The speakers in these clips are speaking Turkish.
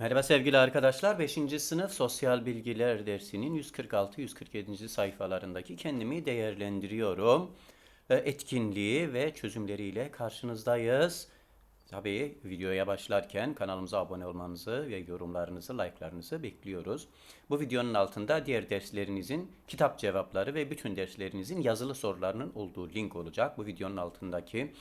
Merhaba sevgili arkadaşlar. 5. sınıf sosyal bilgiler dersinin 146-147. sayfalarındaki kendimi değerlendiriyorum. Etkinliği ve çözümleriyle karşınızdayız. Tabii videoya başlarken kanalımıza abone olmanızı ve yorumlarınızı, like'larınızı bekliyoruz. Bu videonun altında diğer derslerinizin kitap cevapları ve bütün derslerinizin yazılı sorularının olduğu link olacak. Bu videonun altındaki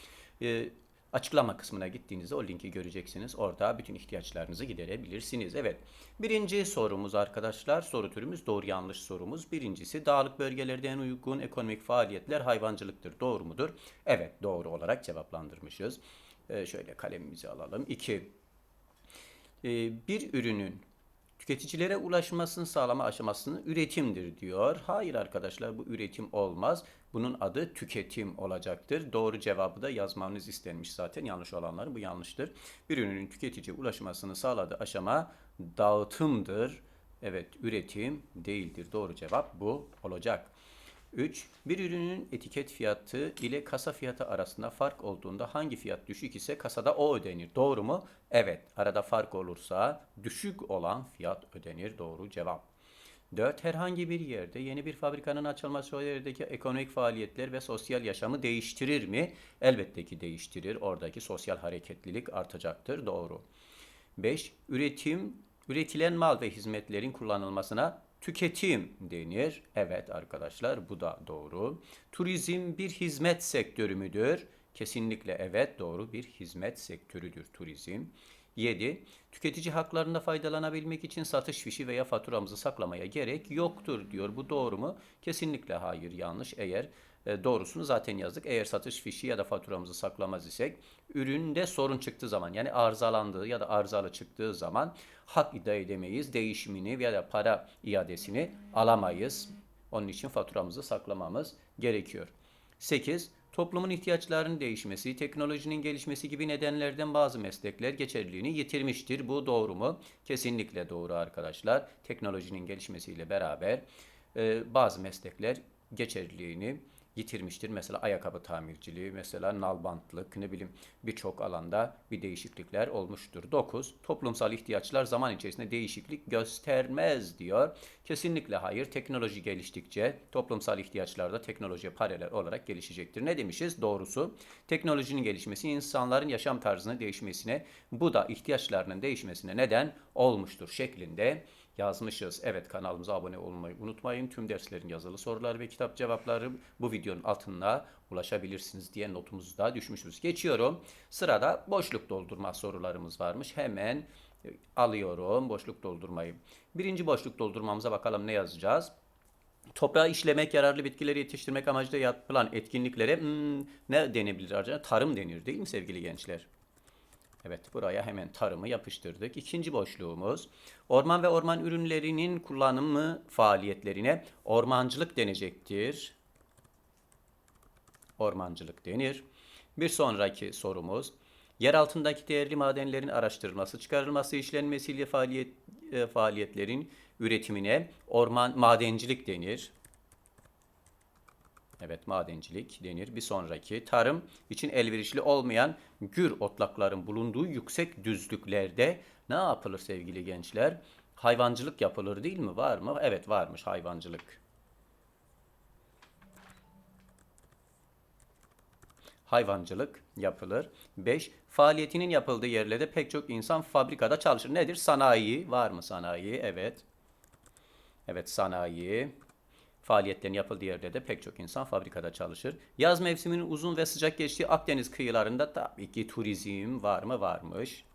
e, Açıklama kısmına gittiğinizde o linki göreceksiniz. Orada bütün ihtiyaçlarınızı giderebilirsiniz. Evet. Birinci sorumuz arkadaşlar. Soru türümüz doğru yanlış sorumuz. Birincisi dağlık bölgelerde en uygun ekonomik faaliyetler hayvancılıktır. Doğru mudur? Evet doğru olarak cevaplandırmışız. Ee, şöyle kalemimizi alalım. İki. Ee, bir ürünün tüketicilere ulaşmasını sağlama aşamasını üretimdir diyor. Hayır arkadaşlar bu üretim olmaz. Bunun adı tüketim olacaktır. Doğru cevabı da yazmanız istenmiş zaten. Yanlış olanlar bu yanlıştır. Bir ürünün tüketiciye ulaşmasını sağladığı aşama dağıtımdır. Evet üretim değildir. Doğru cevap bu olacak. 3. Bir ürünün etiket fiyatı ile kasa fiyatı arasında fark olduğunda hangi fiyat düşük ise kasada o ödenir. Doğru mu? Evet. Arada fark olursa düşük olan fiyat ödenir. Doğru cevap. 4. Herhangi bir yerde yeni bir fabrikanın açılması o yerdeki ekonomik faaliyetler ve sosyal yaşamı değiştirir mi? Elbette ki değiştirir. Oradaki sosyal hareketlilik artacaktır. Doğru. 5. Üretim, üretilen mal ve hizmetlerin kullanılmasına tüketim denir. Evet arkadaşlar bu da doğru. Turizm bir hizmet sektörü müdür? Kesinlikle evet doğru bir hizmet sektörüdür turizm. 7. Tüketici haklarında faydalanabilmek için satış fişi veya faturamızı saklamaya gerek yoktur diyor. Bu doğru mu? Kesinlikle hayır yanlış. Eğer e, doğrusunu zaten yazdık. Eğer satış fişi ya da faturamızı saklamaz isek üründe sorun çıktığı zaman yani arızalandığı ya da arızalı çıktığı zaman hak iddia edemeyiz. Değişimini ya da para iadesini alamayız. Onun için faturamızı saklamamız gerekiyor. 8. Toplumun ihtiyaçlarının değişmesi, teknolojinin gelişmesi gibi nedenlerden bazı meslekler geçerliliğini yitirmiştir. Bu doğru mu? Kesinlikle doğru arkadaşlar. Teknolojinin gelişmesiyle beraber e, bazı meslekler geçerliliğini yitirmiştir. Mesela ayakkabı tamirciliği, mesela nalbantlık, ne bileyim birçok alanda bir değişiklikler olmuştur. 9. Toplumsal ihtiyaçlar zaman içerisinde değişiklik göstermez diyor. Kesinlikle hayır. Teknoloji geliştikçe toplumsal ihtiyaçlar da teknolojiye paralel olarak gelişecektir. Ne demişiz? Doğrusu teknolojinin gelişmesi insanların yaşam tarzının değişmesine, bu da ihtiyaçlarının değişmesine neden olmuştur şeklinde yazmışız. Evet kanalımıza abone olmayı unutmayın. Tüm derslerin yazılı soruları ve kitap cevapları bu videonun altına ulaşabilirsiniz diye notumuzu da düşmüşüz. Geçiyorum. Sırada boşluk doldurma sorularımız varmış. Hemen e, alıyorum boşluk doldurmayı. Birinci boşluk doldurmamıza bakalım ne yazacağız? Toprağı işlemek, yararlı bitkileri yetiştirmek amacıyla yapılan etkinliklere hmm, ne denebilir acaba? Tarım denir değil mi sevgili gençler? Evet buraya hemen tarımı yapıştırdık. İkinci boşluğumuz orman ve orman ürünlerinin kullanımı faaliyetlerine ormancılık denecektir. Ormancılık denir. Bir sonraki sorumuz yer altındaki değerli madenlerin araştırılması, çıkarılması, işlenmesiyle faaliyet, e, faaliyetlerin üretimine orman madencilik denir. Evet madencilik denir. Bir sonraki tarım için elverişli olmayan gür otlakların bulunduğu yüksek düzlüklerde ne yapılır sevgili gençler? Hayvancılık yapılır değil mi? Var mı? Evet varmış hayvancılık. Hayvancılık yapılır. 5. Faaliyetinin yapıldığı yerlerde pek çok insan fabrikada çalışır. Nedir? Sanayi. Var mı sanayi? Evet. Evet sanayi. Faaliyetlerin yapıldığı yerde de pek çok insan fabrikada çalışır. Yaz mevsiminin uzun ve sıcak geçtiği Akdeniz kıyılarında tabii ki turizm var mı? Varmış.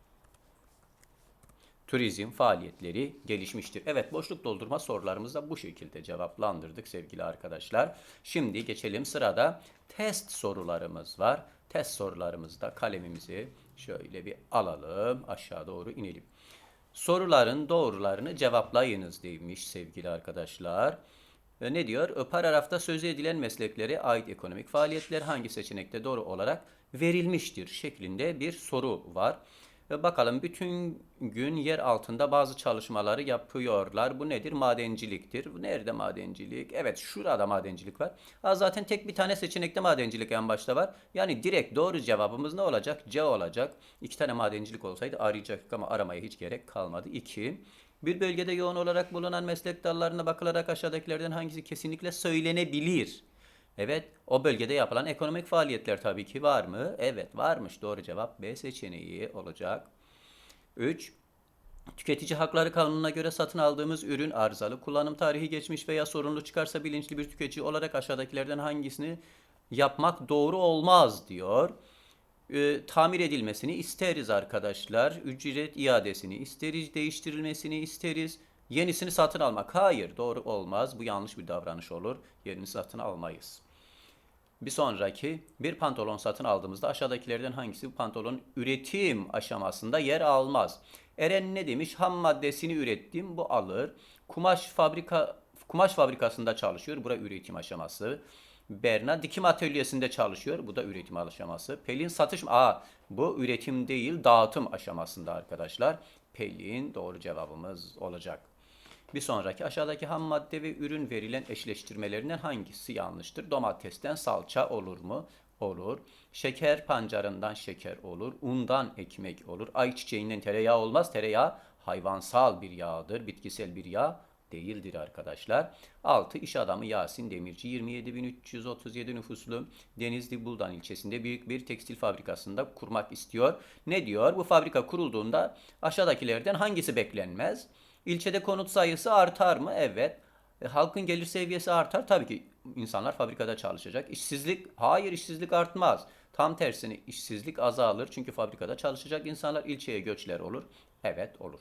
Turizm faaliyetleri gelişmiştir. Evet boşluk doldurma sorularımızı da bu şekilde cevaplandırdık sevgili arkadaşlar. Şimdi geçelim sırada test sorularımız var. Test sorularımızda kalemimizi şöyle bir alalım aşağı doğru inelim. Soruların doğrularını cevaplayınız demiş sevgili arkadaşlar. Ve ne diyor? Paragrafta sözü edilen mesleklere ait ekonomik faaliyetler hangi seçenekte doğru olarak verilmiştir şeklinde bir soru var. E, Bakalım bütün gün yer altında bazı çalışmaları yapıyorlar. Bu nedir? Madenciliktir. Nerede madencilik? Evet şurada madencilik var. Ha, zaten tek bir tane seçenekte madencilik en başta var. Yani direkt doğru cevabımız ne olacak? C olacak. İki tane madencilik olsaydı arayacaktık ama aramaya hiç gerek kalmadı. 2. Bir bölgede yoğun olarak bulunan meslek dallarına bakılarak aşağıdakilerden hangisi kesinlikle söylenebilir? Evet, o bölgede yapılan ekonomik faaliyetler tabii ki var mı? Evet, varmış. Doğru cevap B seçeneği olacak. 3. Tüketici hakları kanununa göre satın aldığımız ürün arızalı, kullanım tarihi geçmiş veya sorunlu çıkarsa bilinçli bir tüketici olarak aşağıdakilerden hangisini yapmak doğru olmaz diyor. Ee, tamir edilmesini isteriz arkadaşlar. Ücret iadesini isteriz, değiştirilmesini isteriz. Yenisini satın almak. Hayır, doğru olmaz. Bu yanlış bir davranış olur. Yerini satın almayız. Bir sonraki bir pantolon satın aldığımızda aşağıdakilerden hangisi bu pantolonun üretim aşamasında yer almaz? Eren ne demiş? Ham maddesini ürettim bu alır. Kumaş fabrika kumaş fabrikasında çalışıyor. Bura üretim aşaması. Berna dikim atölyesinde çalışıyor. Bu da üretim aşaması. Pelin satış Aa, bu üretim değil dağıtım aşamasında arkadaşlar. Pelin doğru cevabımız olacak. Bir sonraki aşağıdaki ham madde ve ürün verilen eşleştirmelerinden hangisi yanlıştır? Domatesten salça olur mu? Olur. Şeker pancarından şeker olur. Undan ekmek olur. Ayçiçeğinden tereyağı olmaz. Tereyağı hayvansal bir yağdır. Bitkisel bir yağ değildir arkadaşlar. 6. İş adamı Yasin Demirci 27.337 nüfuslu Denizli Buldan ilçesinde büyük bir tekstil fabrikasında kurmak istiyor. Ne diyor? Bu fabrika kurulduğunda aşağıdakilerden hangisi beklenmez? İlçede konut sayısı artar mı? Evet. E, halkın gelir seviyesi artar. Tabii ki insanlar fabrikada çalışacak. İşsizlik, hayır işsizlik artmaz. Tam tersine işsizlik azalır. Çünkü fabrikada çalışacak insanlar ilçeye göçler olur. Evet olur.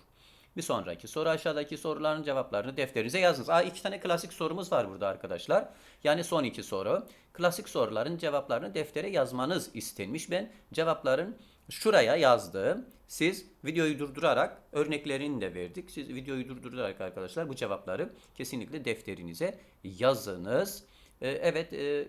Bir sonraki soru aşağıdaki soruların cevaplarını defterinize yazınız. Aa, iki tane klasik sorumuz var burada arkadaşlar. Yani son iki soru. Klasik soruların cevaplarını deftere yazmanız istenmiş. Ben cevapların şuraya yazdım. Siz videoyu durdurarak örneklerini de verdik. Siz videoyu durdurarak arkadaşlar bu cevapları kesinlikle defterinize yazınız. Ee, evet e,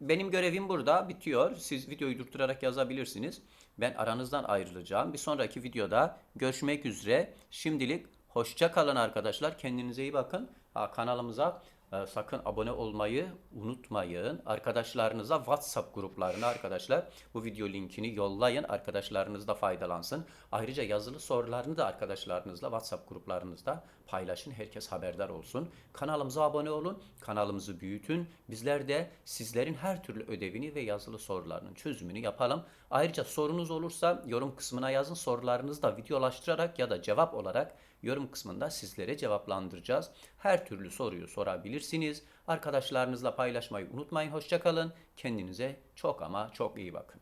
benim görevim burada bitiyor. Siz videoyu durdurarak yazabilirsiniz. Ben aranızdan ayrılacağım. Bir sonraki videoda görüşmek üzere. Şimdilik hoşça kalın arkadaşlar. Kendinize iyi bakın. Kanalımıza e, sakın abone olmayı unutmayın. Arkadaşlarınıza WhatsApp gruplarına arkadaşlar bu video linkini yollayın. Arkadaşlarınız da faydalansın. Ayrıca yazılı sorularını da arkadaşlarınızla WhatsApp gruplarınızda paylaşın. Herkes haberdar olsun. Kanalımıza abone olun. Kanalımızı büyütün. Bizler de sizlerin her türlü ödevini ve yazılı sorularının çözümünü yapalım. Ayrıca sorunuz olursa yorum kısmına yazın. Sorularınızı da videolaştırarak ya da cevap olarak yorum kısmında sizlere cevaplandıracağız. Her türlü soruyu sorabilirsiniz. Arkadaşlarınızla paylaşmayı unutmayın. Hoşçakalın. Kendinize çok ama çok iyi bakın.